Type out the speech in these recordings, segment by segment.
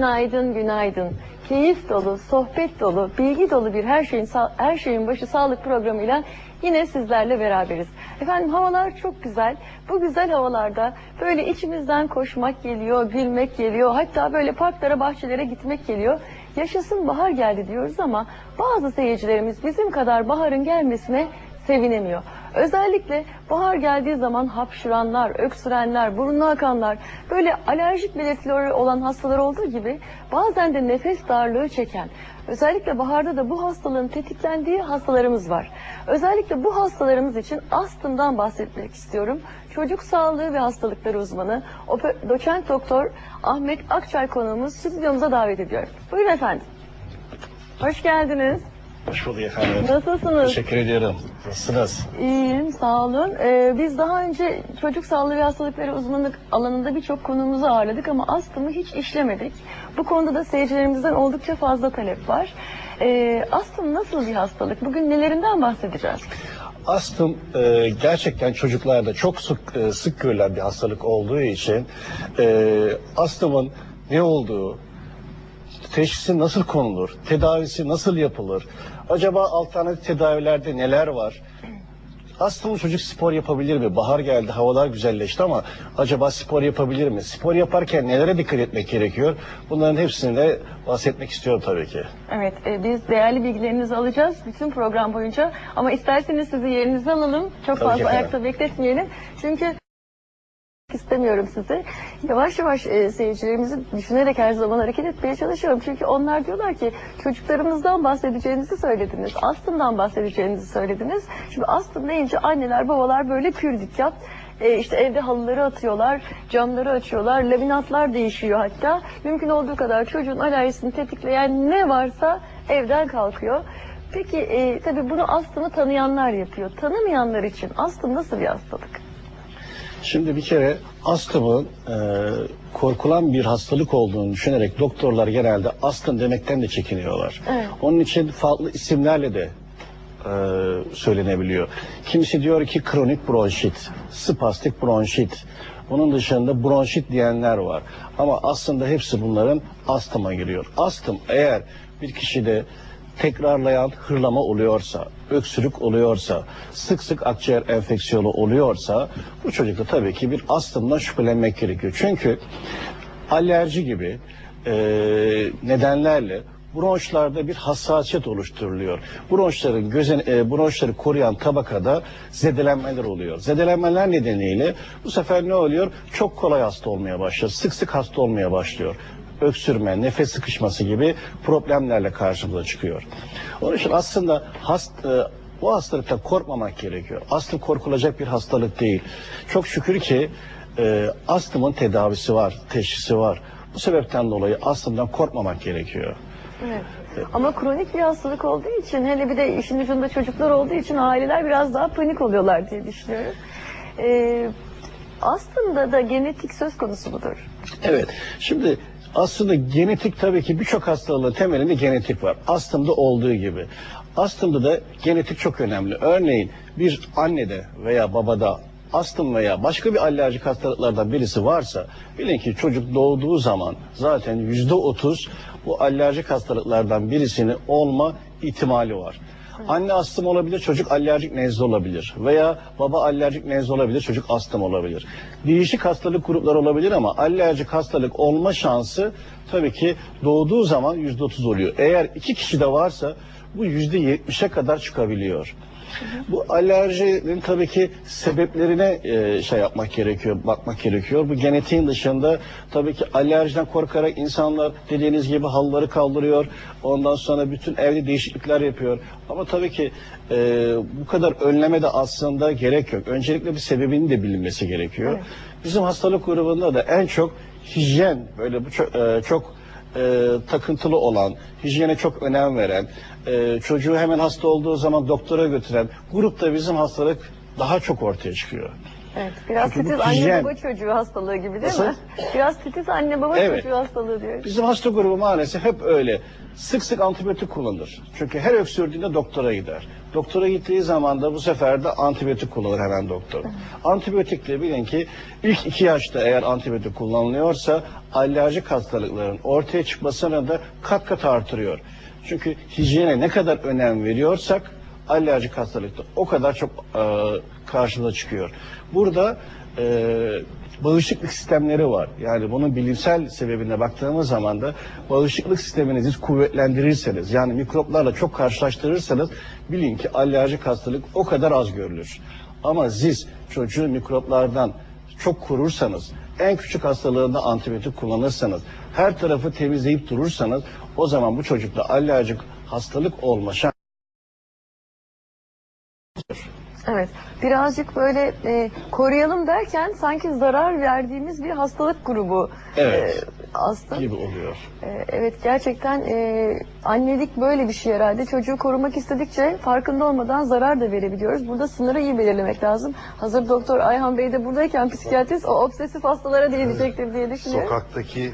Günaydın, günaydın. Keyif dolu, sohbet dolu, bilgi dolu bir her şeyin her şeyin başı sağlık programıyla yine sizlerle beraberiz. Efendim havalar çok güzel. Bu güzel havalarda böyle içimizden koşmak geliyor, gülmek geliyor. Hatta böyle parklara, bahçelere gitmek geliyor. Yaşasın bahar geldi diyoruz ama bazı seyircilerimiz bizim kadar baharın gelmesine sevinemiyor. Özellikle bahar geldiği zaman hapşıranlar, öksürenler, burnu akanlar, böyle alerjik belirtileri olan hastalar olduğu gibi bazen de nefes darlığı çeken, özellikle baharda da bu hastalığın tetiklendiği hastalarımız var. Özellikle bu hastalarımız için astımdan bahsetmek istiyorum. Çocuk sağlığı ve hastalıkları uzmanı, doçent doktor Ahmet Akçay konuğumuz stüdyomuza davet ediyorum. Buyurun efendim. Hoş geldiniz. Hoş bulduk efendim. Nasılsınız? Teşekkür ediyorum. Nasılsınız? İyiyim, sağ olun. Ee, biz daha önce çocuk sağlığı ve hastalıkları uzmanlık alanında birçok konuğumuzu ağırladık ama astımı hiç işlemedik. Bu konuda da seyircilerimizden oldukça fazla talep var. Ee, astım nasıl bir hastalık? Bugün nelerinden bahsedeceğiz? Astım e, gerçekten çocuklarda çok sık e, sık görülen bir hastalık olduğu için e, astımın ne olduğu, teşhisi nasıl konulur, tedavisi nasıl yapılır, acaba alternatif tedavilerde neler var? Astımlı çocuk spor yapabilir mi? Bahar geldi, havalar güzelleşti ama acaba spor yapabilir mi? Spor yaparken nelere dikkat etmek gerekiyor? Bunların hepsini de bahsetmek istiyorum tabii ki. Evet, e, biz değerli bilgilerinizi alacağız bütün program boyunca. Ama isterseniz sizi yerinize alalım. Çok Tabii ki fazla efendim. ayakta bekletmeyelim. Çünkü istemiyorum sizi. Yavaş yavaş e, seyircilerimizi düşünerek her zaman hareket etmeye çalışıyorum. Çünkü onlar diyorlar ki çocuklarımızdan bahsedeceğinizi söylediniz. Astımdan bahsedeceğinizi söylediniz. Şimdi astım deyince anneler babalar böyle pür dikkat. E, işte evde halıları atıyorlar, camları açıyorlar, laminatlar değişiyor hatta. Mümkün olduğu kadar çocuğun alerjisini tetikleyen ne varsa evden kalkıyor. Peki e, tabii bunu astımı tanıyanlar yapıyor. Tanımayanlar için astım nasıl bir hastalık? Şimdi bir kere astımın e, korkulan bir hastalık olduğunu düşünerek doktorlar genelde astım demekten de çekiniyorlar. Evet. Onun için farklı isimlerle de e, söylenebiliyor. Kimisi diyor ki kronik bronşit, spastik bronşit. Onun dışında bronşit diyenler var. Ama aslında hepsi bunların astıma giriyor. Astım eğer bir kişide tekrarlayan hırlama oluyorsa, öksürük oluyorsa, sık sık akciğer enfeksiyonu oluyorsa bu çocukta tabii ki bir astımdan şüphelenmek gerekiyor. Çünkü alerji gibi e, nedenlerle bronşlarda bir hassasiyet oluşturuluyor. Bronşların gözen, e, bronşları koruyan tabakada zedelenmeler oluyor. Zedelenmeler nedeniyle bu sefer ne oluyor? Çok kolay hasta olmaya başlıyor. Sık sık hasta olmaya başlıyor. Öksürme, nefes sıkışması gibi problemlerle karşımıza çıkıyor. Onun için aslında hast, e, bu hastalıktan korkmamak gerekiyor. Astım korkulacak bir hastalık değil. Çok şükür ki e, astımın tedavisi var, teşhisi var. Bu sebepten dolayı astımdan korkmamak gerekiyor. Evet. Ama kronik bir hastalık olduğu için hele bir de işin ucunda çocuklar olduğu için aileler biraz daha panik oluyorlar diye düşünüyorum. Ee, aslında da genetik söz konusu mudur? Evet. Şimdi aslında genetik tabii ki birçok hastalığın temelinde genetik var. Astımda olduğu gibi. Astımda da genetik çok önemli. Örneğin bir annede veya babada astım veya başka bir alerjik hastalıklardan birisi varsa bilin ki çocuk doğduğu zaman zaten yüzde otuz bu alerjik hastalıklardan birisini olma ihtimali var. Anne astım olabilir, çocuk alerjik nezle olabilir. Veya baba alerjik nezle olabilir, çocuk astım olabilir. Değişik hastalık grupları olabilir ama alerjik hastalık olma şansı tabii ki doğduğu zaman yüzde otuz oluyor. Eğer iki kişi de varsa bu yüzde yetmişe kadar çıkabiliyor. Bu alerjinin tabii ki sebeplerine e, şey yapmak gerekiyor, bakmak gerekiyor. Bu genetiğin dışında tabii ki alerjiden korkarak insanlar dediğiniz gibi halıları kaldırıyor. Ondan sonra bütün evde değişiklikler yapıyor. Ama tabii ki e, bu kadar önleme de aslında gerek yok. Öncelikle bir sebebinin de bilinmesi gerekiyor. Evet. Bizim hastalık grubunda da en çok hijyen böyle bu çok, e, çok e, takıntılı olan, hijyene çok önem veren, e, çocuğu hemen hasta olduğu zaman doktora götüren grupta bizim hastalık daha çok ortaya çıkıyor. Evet, biraz Çünkü titiz anne hijyen. baba çocuğu hastalığı gibi değil Nasıl? mi? Biraz titiz anne baba Evet. çocuğu hastalığı diyoruz. Bizim hasta grubu maalesef hep öyle. Sık sık antibiyotik kullanır. Çünkü her öksürdüğünde doktora gider. Doktora gittiği zaman da bu sefer de antibiyotik kullanır hemen doktor. Antibiyotikle bilin ki ilk iki yaşta eğer antibiyotik kullanılıyorsa alerjik hastalıkların ortaya çıkmasını da kat kat artırıyor. Çünkü hijyene ne kadar önem veriyorsak alerjik hastalıkta o kadar çok e, karşımıza çıkıyor. Burada e, bağışıklık sistemleri var. Yani bunun bilimsel sebebine baktığımız zaman da bağışıklık sisteminizi kuvvetlendirirseniz yani mikroplarla çok karşılaştırırsanız bilin ki alerjik hastalık o kadar az görülür. Ama siz çocuğu mikroplardan çok korursanız, en küçük hastalığında antibiyotik kullanırsanız, her tarafı temizleyip durursanız o zaman bu çocukta alerjik hastalık olma şansı Evet, birazcık böyle e, koruyalım derken sanki zarar verdiğimiz bir hastalık grubu Evet. e, aslında. gibi oluyor. E, evet, gerçekten e, annelik böyle bir şey herhalde. Çocuğu korumak istedikçe farkında olmadan zarar da verebiliyoruz. Burada sınırı iyi belirlemek lazım. Hazır Doktor Ayhan Bey de buradayken psikiyatrist o obsesif hastalara değinecektir diye düşünüyorum. Sokaktaki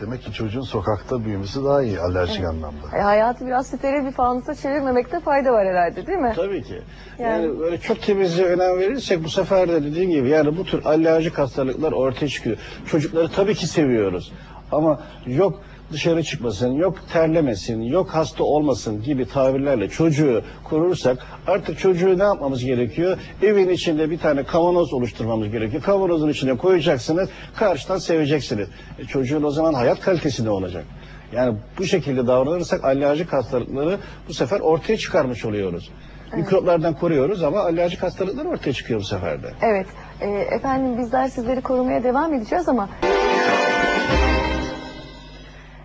demek ki çocuğun sokakta büyümesi daha iyi alerjik anlamda. E, hayatı biraz steril bir fanusa çevirmemekte fayda var herhalde değil mi? Tabii ki. Yani- Yani, böyle çok temizliğe önem verirsek bu sefer de dediğim gibi yani bu tür alerjik hastalıklar ortaya çıkıyor. Çocukları tabii ki seviyoruz. Ama yok dışarı çıkmasın, yok terlemesin, yok hasta olmasın gibi tabirlerle çocuğu korursak artık çocuğu ne yapmamız gerekiyor? Evin içinde bir tane kavanoz oluşturmamız gerekiyor. Kavanozun içine koyacaksınız, karşıdan seveceksiniz. E, çocuğun o zaman hayat kalitesi ne olacak? Yani bu şekilde davranırsak alerjik hastalıkları bu sefer ortaya çıkarmış oluyoruz. Mikroplardan koruyoruz ama alerjik hastalıklar ortaya çıkıyor bu sefer de. Evet. e, efendim bizler sizleri korumaya devam edeceğiz ama...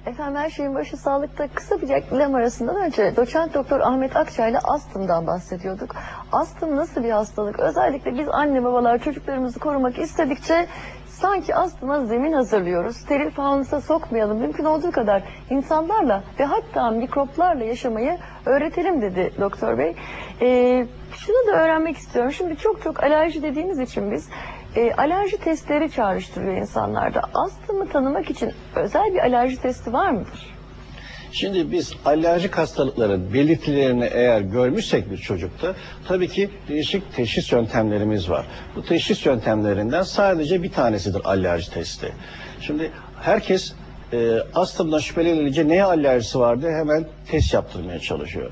Efendim her şeyin başı sağlıkta kısa bir reklam arasından önce doçent doktor Ahmet Akçay ile astımdan bahsediyorduk. Astım nasıl bir hastalık? Özellikle biz anne babalar çocuklarımızı korumak istedikçe sanki astıma zemin hazırlıyoruz. Steril fanusa sokmayalım. Mümkün olduğu kadar insanlarla ve hatta mikroplarla yaşamayı öğretelim dedi doktor bey. Ee, şunu da öğrenmek istiyorum. Şimdi çok çok alerji dediğimiz için biz e, alerji testleri çağrıştırıyor insanlarda. Astımı tanımak için özel bir alerji testi var mıdır? Şimdi biz alerjik hastalıkların belirtilerini eğer görmüşsek bir çocukta tabii ki değişik teşhis yöntemlerimiz var. Bu teşhis yöntemlerinden sadece bir tanesidir alerji testi. Şimdi herkes e, astımdan şüphelenince neye alerjisi vardı hemen test yaptırmaya çalışıyor.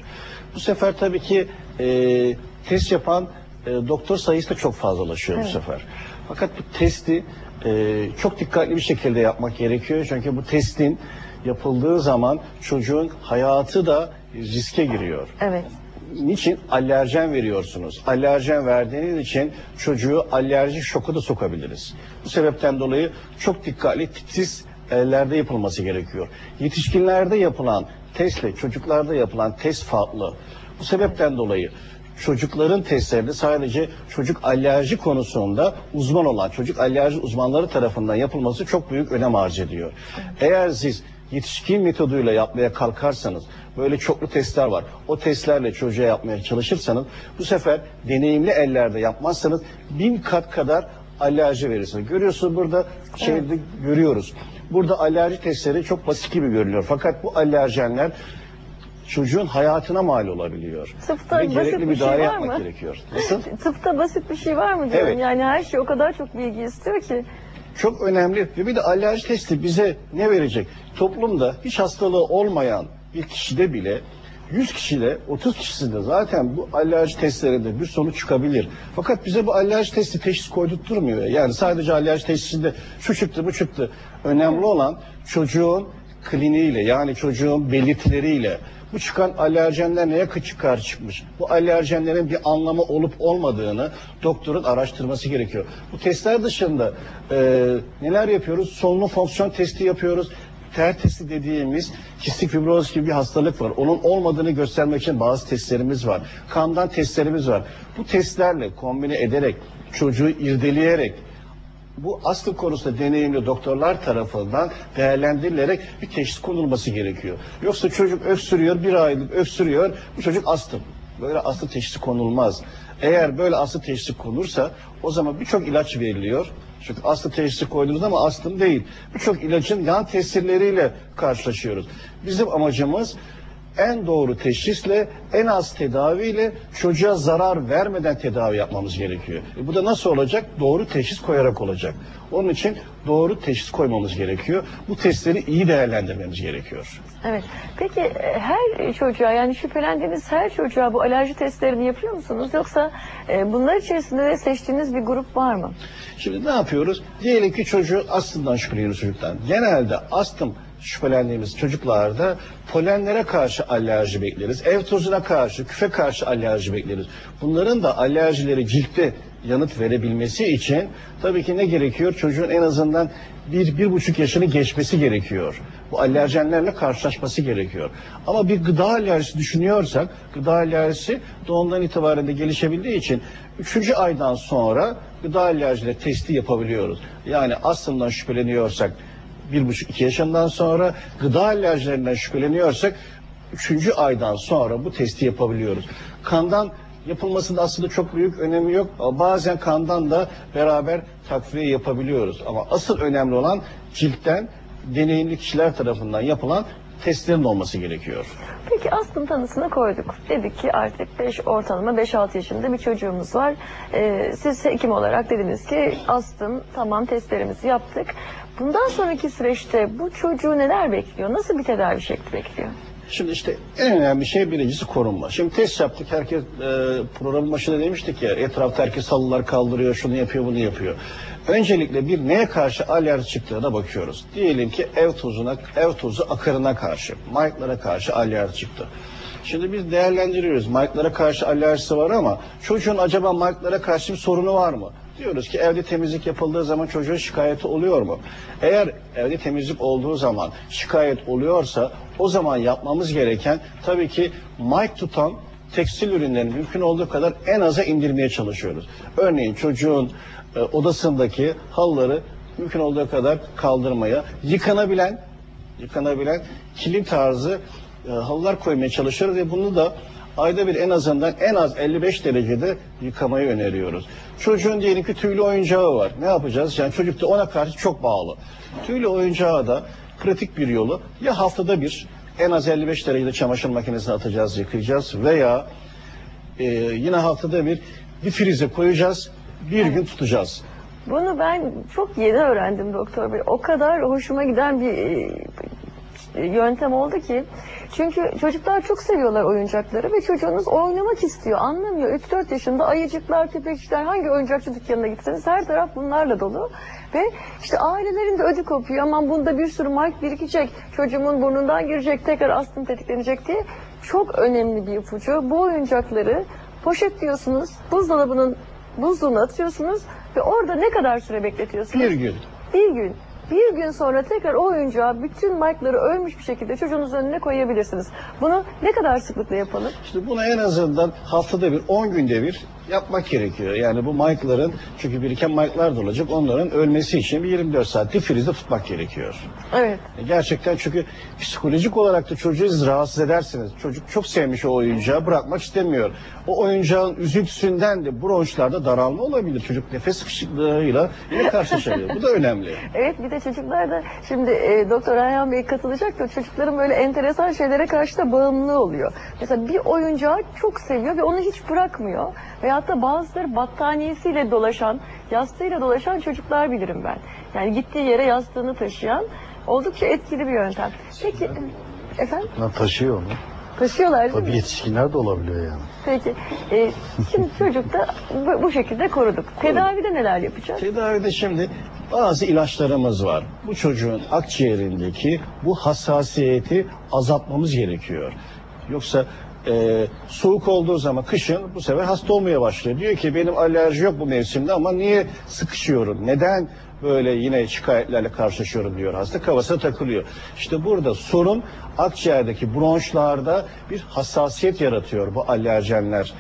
Bu sefer tabii ki e, test yapan e, doktor sayısı da çok fazlalaşıyor Evet. bu sefer. Fakat bu testi e, çok dikkatli bir şekilde yapmak gerekiyor. Çünkü bu testin yapıldığı zaman çocuğun hayatı da riske giriyor. Evet. Niçin? Alerjen veriyorsunuz. Alerjen verdiğiniz için çocuğu alerji şoku da sokabiliriz. Bu sebepten dolayı çok dikkatli titiz ellerde yapılması gerekiyor. Yetişkinlerde yapılan testle çocuklarda yapılan test farklı. Bu sebepten dolayı çocukların testlerinde sadece çocuk alerji konusunda uzman olan çocuk alerji uzmanları tarafından yapılması çok büyük önem arz ediyor. Eğer siz yetişkin metoduyla yapmaya kalkarsanız böyle çoklu testler var. O testlerle çocuğa yapmaya çalışırsanız bu sefer deneyimli ellerde yapmazsanız bin kat kadar alerji verirsiniz. Görüyorsunuz burada şeyde görüyoruz. Burada alerji testleri çok basit gibi görünüyor. Fakat bu alerjenler çocuğun hayatına mal olabiliyor. Tıpta Ve basit gerekli bir şey var yapmak mı? gerekiyor. Nasıl? Tıpta basit bir şey var mı diyorum. Evet. Yani her şey o kadar çok bilgi istiyor ki. Çok önemli ve bir de alerji testi bize ne verecek? Toplumda hiç hastalığı olmayan bir kişide bile 100 kişide 30 kişisinde zaten bu alerji testlerinde bir sonuç çıkabilir. Fakat bize bu alerji testi teşhis koydurtturmuyor. Yani sadece alerji testinde şu çıktı bu çıktı. Önemli olan çocuğun kliniğiyle yani çocuğun belirtileriyle bu çıkan alerjenler neye çıkar çıkmış? Bu alerjenlerin bir anlamı olup olmadığını doktorun araştırması gerekiyor. Bu testler dışında e, neler yapıyoruz? Solunum fonksiyon testi yapıyoruz. Ter testi dediğimiz kistik fibroz gibi bir hastalık var. Onun olmadığını göstermek için bazı testlerimiz var. Kandan testlerimiz var. Bu testlerle kombine ederek, çocuğu irdeleyerek, bu astım konusunda deneyimli doktorlar tarafından değerlendirilerek bir teşhis konulması gerekiyor. Yoksa çocuk öksürüyor, bir aylık öksürüyor, bu çocuk astım. böyle astım teşhisi konulmaz. Eğer böyle astım teşhisi konursa o zaman birçok ilaç veriliyor. Çünkü astım teşhisi koydunuz ama astım değil. Birçok ilacın yan tesirleriyle karşılaşıyoruz. Bizim amacımız en doğru teşhisle, en az tedaviyle çocuğa zarar vermeden tedavi yapmamız gerekiyor. E bu da nasıl olacak? Doğru teşhis koyarak olacak. Onun için doğru teşhis koymamız gerekiyor. Bu testleri iyi değerlendirmemiz gerekiyor. Evet. Peki e, her çocuğa yani şüphelendiğiniz her çocuğa bu alerji testlerini yapıyor musunuz? Yoksa e, bunlar içerisinde de seçtiğiniz bir grup var mı? Şimdi ne yapıyoruz? Diyelim ki çocuğu astımdan şüpheleniyoruz çocuktan. Genelde astım şüphelendiğimiz çocuklarda polenlere karşı alerji bekleriz. Ev tozuna karşı, küfe karşı alerji bekleriz. Bunların da alerjileri ciltte yanıt verebilmesi için tabii ki ne gerekiyor? Çocuğun en azından bir, bir buçuk yaşını geçmesi gerekiyor. Bu alerjenlerle karşılaşması gerekiyor. Ama bir gıda alerjisi düşünüyorsak, gıda alerjisi doğumdan itibaren de gelişebildiği için üçüncü aydan sonra gıda alerjileri testi yapabiliyoruz. Yani astımdan şüpheleniyorsak bir buçuk iki yaşından sonra gıda alerjilerinden şüpheleniyorsak üçüncü aydan sonra bu testi yapabiliyoruz. Kandan yapılmasında aslında çok büyük önemi yok. Bazen kandan da beraber takviye yapabiliyoruz. Ama asıl önemli olan ciltten deneyimli kişiler tarafından yapılan testlerin olması gerekiyor. Peki astım tanısını koyduk. Dedik ki artık 5 ortalama 5-6 yaşında bir çocuğumuz var. Ee, siz hekim olarak dediniz ki astım tamam testlerimizi yaptık. Bundan sonraki süreçte bu çocuğu neler bekliyor? Nasıl bir tedavi şekli bekliyor? Şimdi işte en önemli şey birincisi korunma. Şimdi test yaptık. Herkes e, programın başında demiştik ya etrafta herkes halılar kaldırıyor, şunu yapıyor, bunu yapıyor. Öncelikle bir neye karşı alerji çıktığına bakıyoruz. Diyelim ki ev tozuna, ev tozu akarına karşı, mike'lara karşı alerji çıktı. Şimdi biz değerlendiriyoruz. Mike'lara karşı alerjisi var ama çocuğun acaba mike'lara karşı bir sorunu var mı? Diyoruz ki evde temizlik yapıldığı zaman çocuğun şikayeti oluyor mu? Eğer evde temizlik olduğu zaman şikayet oluyorsa o zaman yapmamız gereken tabii ki mic tutan tekstil ürünlerini mümkün olduğu kadar en aza indirmeye çalışıyoruz. Örneğin çocuğun e, odasındaki halıları mümkün olduğu kadar kaldırmaya, yıkanabilen yıkanabilen kilim tarzı e, halılar koymaya çalışıyoruz ve bunu da ayda bir en azından en az 55 derecede yıkamayı öneriyoruz. Çocuğun diyelim ki tüylü oyuncağı var. Ne yapacağız? Yani çocuk da ona karşı çok bağlı. Tüylü oyuncağı da pratik bir yolu ya haftada bir en az 55 derecede çamaşır makinesine atacağız, yıkayacağız veya e, yine haftada bir bir frize koyacağız, bir gün tutacağız. Bunu ben çok yeni öğrendim doktor bey. O kadar hoşuma giden bir e, yöntem oldu ki. Çünkü çocuklar çok seviyorlar oyuncakları ve çocuğunuz oynamak istiyor. Anlamıyor. 3-4 yaşında ayıcıklar, köpekçikler hangi oyuncakçı dükkanına gitseniz her taraf bunlarla dolu. Ve işte ailelerin de ödü kopuyor. Aman bunda bir sürü mark birikecek. Çocuğumun burnundan girecek, tekrar astım tetiklenecek diye. Çok önemli bir ipucu. Bu oyuncakları poşetliyorsunuz. Buzdolabının buzluğuna atıyorsunuz ve orada ne kadar süre bekletiyorsunuz? Bir gün. Bir gün. Bir gün sonra tekrar o oyuncağı bütün markları ölmüş bir şekilde çocuğunuzun önüne koyabilirsiniz. Bunu ne kadar sıklıkla yapalım? İşte bunu en azından haftada bir, 10 günde bir yapmak gerekiyor. Yani bu mike'ların, çünkü biriken mike'lar da olacak, onların ölmesi için bir 24 saat difrizde tutmak gerekiyor. Evet. E, Gerçekten çünkü psikolojik olarak da çocuğu rahatsız edersiniz. Çocuk çok sevmiş o oyuncağı, bırakmak istemiyor. O oyuncağın üzüntüsünden de bronşlarda daralma olabilir. Çocuk nefes sıkışıklığıyla yine karşılaşabilir. Bu da önemli. Evet bir de çocuklar da şimdi e, Doktor Ayhan Bey katılacak da çocukların böyle enteresan şeylere karşı da bağımlılığı oluyor. Mesela bir oyuncağı çok seviyor ve onu hiç bırakmıyor. Veyahut da bazıları battaniyesiyle dolaşan, yastığıyla dolaşan çocuklar bilirim ben. Yani gittiği yere yastığını taşıyan oldukça etkili bir yöntem. Peki efendim Ha, taşıyor onu. taşıyorlar değil Tabii mi? yetişkinler de olabiliyor yani. Peki e, şimdi çocukta bu, bu şekilde koruduk. Tedavide neler yapacağız? Tedavide şimdi bazı ilaçlarımız var. Bu çocuğun akciğerindeki bu hassasiyeti azaltmamız gerekiyor. Yoksa e, soğuk olduğu zaman kışın bu sefer hasta olmaya başlıyor. Diyor ki benim alerji yok bu mevsimde ama niye sıkışıyorum? Neden böyle yine şikayetlerle karşılaşıyorum diyor hasta kafasına takılıyor. İşte burada sorun akciğerdeki bronşlarda bir hassasiyet yaratıyor bu alerjenler.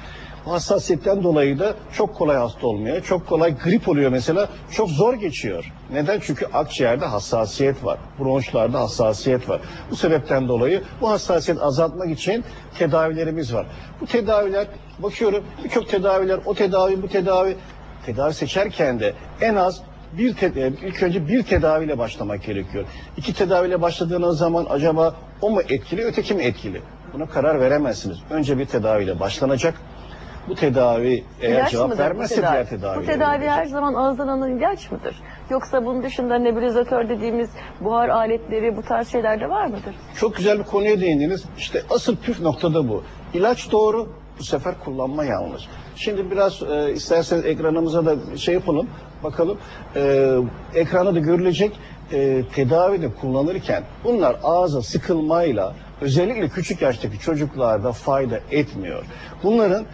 Hassasiyetten dolayı da çok kolay hasta olmaya, çok kolay grip oluyor mesela, çok zor geçiyor. Neden? Çünkü akciğerde hassasiyet var, bronşlarda hassasiyet var. Bu sebepten dolayı bu hassasiyet azaltmak için tedavilerimiz var. Bu tedaviler, bakıyorum birçok tedaviler, o tedavi, bu tedavi, tedavi seçerken de en az bir e, ilk önce bir tedaviyle başlamak gerekiyor. İki tedaviyle başladığınız zaman acaba o mu etkili, öteki mi etkili? Buna karar veremezsiniz. Önce bir tedaviyle başlanacak. Bu tedavi eğer İlaç cevap mıdır bu vermezse tedavi? diğer tedavi. Bu tedavi her zaman ağızdan alınan ilaç mıdır? Yoksa bunun dışında nebulizatör dediğimiz buhar aletleri bu tarz şeyler de var mıdır? Çok güzel bir konuya değindiniz. İşte asıl püf noktada bu. İlaç doğru, bu sefer kullanma yanlış. Şimdi biraz e, isterseniz ekranımıza da şey yapalım, bakalım. E, ekranda da görülecek e, tedavide kullanırken bunlar ağza sıkılmayla özellikle küçük yaştaki çocuklarda fayda etmiyor. Bunların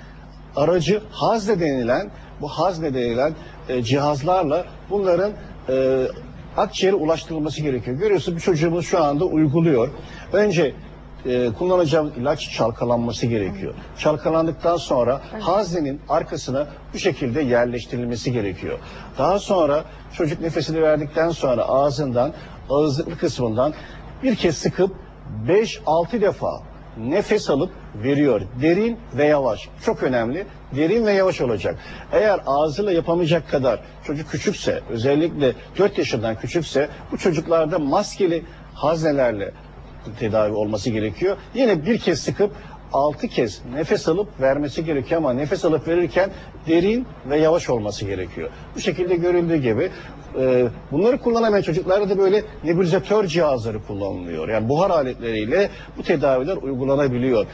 aracı hazne denilen bu hazne denilen e, cihazlarla bunların e, akciğere ulaştırılması gerekiyor. Görüyorsunuz bir çocuğumuz şu anda uyguluyor. Önce e, kullanacağımız ilaç çalkalanması gerekiyor. Çalkalandıktan sonra haznenin arkasına bu şekilde yerleştirilmesi gerekiyor. Daha sonra çocuk nefesini verdikten sonra ağzından, ağızlıklı kısmından bir kez sıkıp 5-6 defa nefes alıp veriyor. Derin ve yavaş. Çok önemli. Derin ve yavaş olacak. Eğer ağzıyla yapamayacak kadar çocuk küçükse, özellikle 4 yaşından küçükse bu çocuklarda maskeli haznelerle tedavi olması gerekiyor. Yine bir kez sıkıp 6 kez nefes alıp vermesi gerekiyor ama nefes alıp verirken derin ve yavaş olması gerekiyor. Bu şekilde görüldüğü gibi e, bunları kullanamayan çocuklarda da böyle nebulizatör cihazları kullanılıyor. Yani buhar aletleriyle bu tedaviler uygulanabiliyor.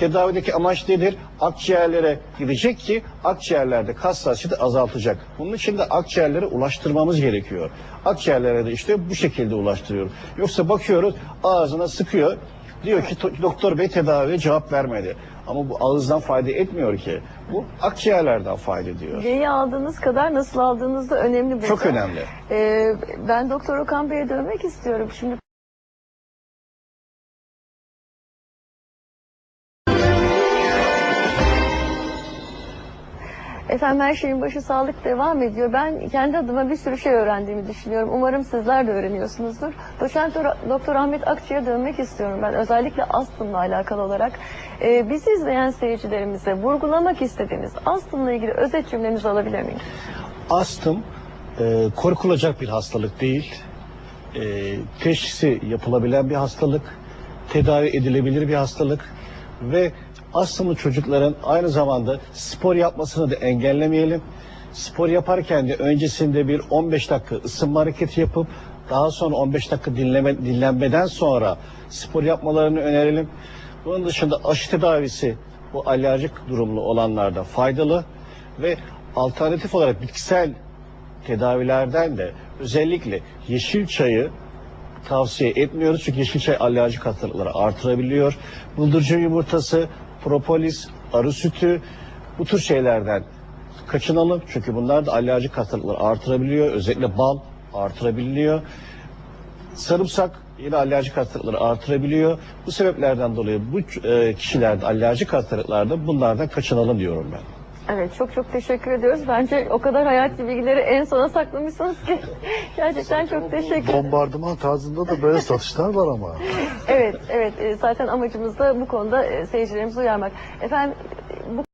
Tedavideki amaç nedir? Akciğerlere gidecek ki akciğerlerde kas hassasiyeti azaltacak. Bunun için de akciğerlere ulaştırmamız gerekiyor. Akciğerlere de işte bu şekilde ulaştırıyoruz. Yoksa bakıyoruz ağzına sıkıyor. Diyor ki "To- doktor bey tedaviye cevap vermedi. Ama bu ağızdan fayda etmiyor ki. Bu akciğerlerden fayda ediyor. Neyi aldığınız kadar nasıl aldığınız da önemli burada. Çok önemli. Ee, ben Doktor Okan Bey'e dönmek istiyorum. Şimdi Efendim her şeyin başı sağlık devam ediyor. Ben kendi adıma bir sürü şey öğrendiğimi düşünüyorum. Umarım sizler de öğreniyorsunuzdur. Doçent Doktor Ahmet Akçı'ya dönmek istiyorum ben. Özellikle astımla alakalı olarak. Ee, bizi izleyen seyircilerimize vurgulamak istediğiniz astımla ilgili özet cümlenizi alabilir miyim? Astım e, korkulacak bir hastalık değil. E, teşhisi yapılabilen bir hastalık. Tedavi edilebilir bir hastalık. Ve astımlı çocukların aynı zamanda spor yapmasını da engellemeyelim. Spor yaparken de öncesinde bir 15 dakika ısınma hareketi yapıp daha sonra 15 dakika dinleme, dinlenmeden sonra spor yapmalarını önerelim. Bunun dışında aşı tedavisi bu alerjik durumlu olanlarda faydalı ve alternatif olarak bitkisel tedavilerden de özellikle yeşil çayı tavsiye etmiyoruz çünkü yeşil çay alerjik hastalıkları artırabiliyor. Bıldırcın yumurtası, propolis, arı sütü bu tür şeylerden kaçınalım çünkü bunlar da alerjik hastalıkları artırabiliyor. Özellikle bal artırabiliyor. Sarımsak yine alerjik hastalıkları artırabiliyor. Bu sebeplerden dolayı bu e, kişilerde alerjik hastalıklarda bunlardan kaçınalım diyorum ben. Evet çok çok teşekkür ediyoruz. Bence o kadar hayati bilgileri en sona saklamışsınız ki gerçekten çok teşekkür Bombardıman tarzında da böyle satışlar var ama. Evet evet e, zaten amacımız da bu konuda e, seyircilerimizi uyarmak. Efendim bu